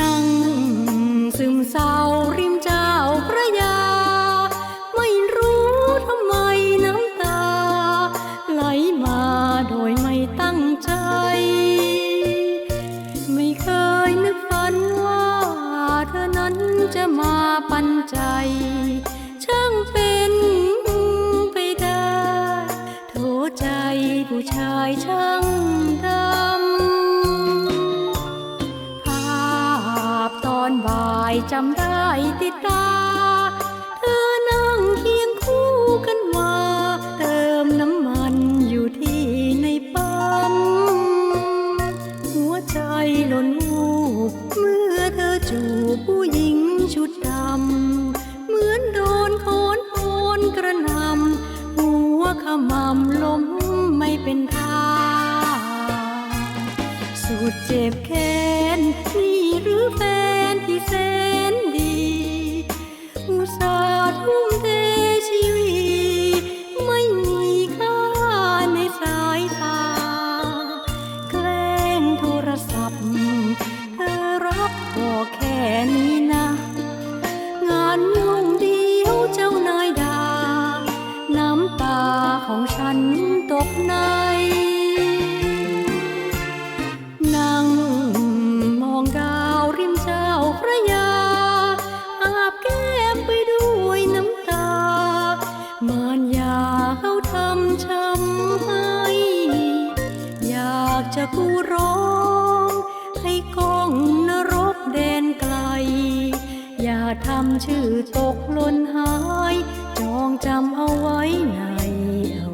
นั่งซึมเศร้าริมเจ้าพระยา ไม่รู้ทำไมน้ำตา ไหลมาโดยไม่ตั้งใจ ไม่เคยนึกฝันว่าเธอนั้นจะมาปันใจ ช่างเป็นไปได้โถใจผู้ชายช่างได้ จำได้ติดตา เธอนั่งเคียงคู่กันมา เติมน้ำมันอยู่ที่ในปั๊ม หัวใจหล่นวูบเมื่อเธอจูบผู้หญิงชุดดำ เหมือนโดนโคนโอนกระนำ หัวขมำล้มไม่เป็นท่า สุดเจ็บแค้ากจะกู้ร้อง ให้กองนรกแดนไกล อย่าทำชื่อตกหล่นหาย จองจำเอาไว้ในเอา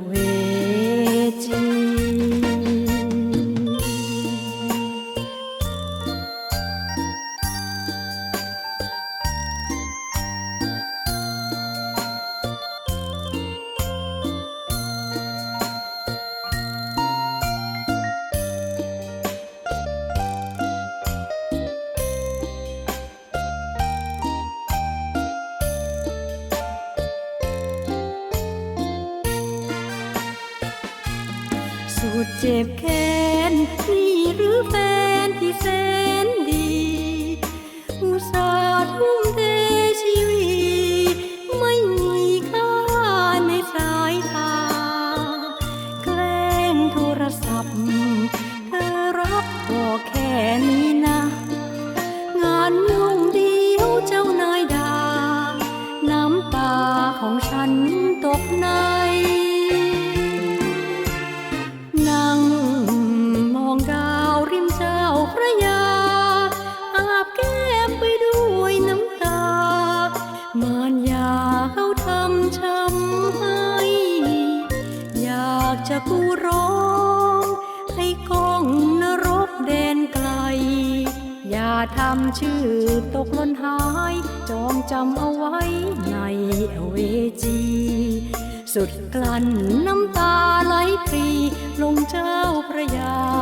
ดเจ็บแค้นนี่หรือแฟนที่แสนดีอุตส่าห์ทุ่มเทชีวิตไม่มีค่าในสายตา แกล้งโทรศัพท์ เธอรับบอแค่นี้นะ งานยุ่งเดียวเจ้านายด่าน้ำตาของฉันตกนนั่ กูร้อง ให้กองนรกแดนไกล อย่าทำชื่อตกหล่นหาย จองจำเอาไว้ในเวจี สุดกลั้นน้ำตาไหลพรีลงเจ้าพระยา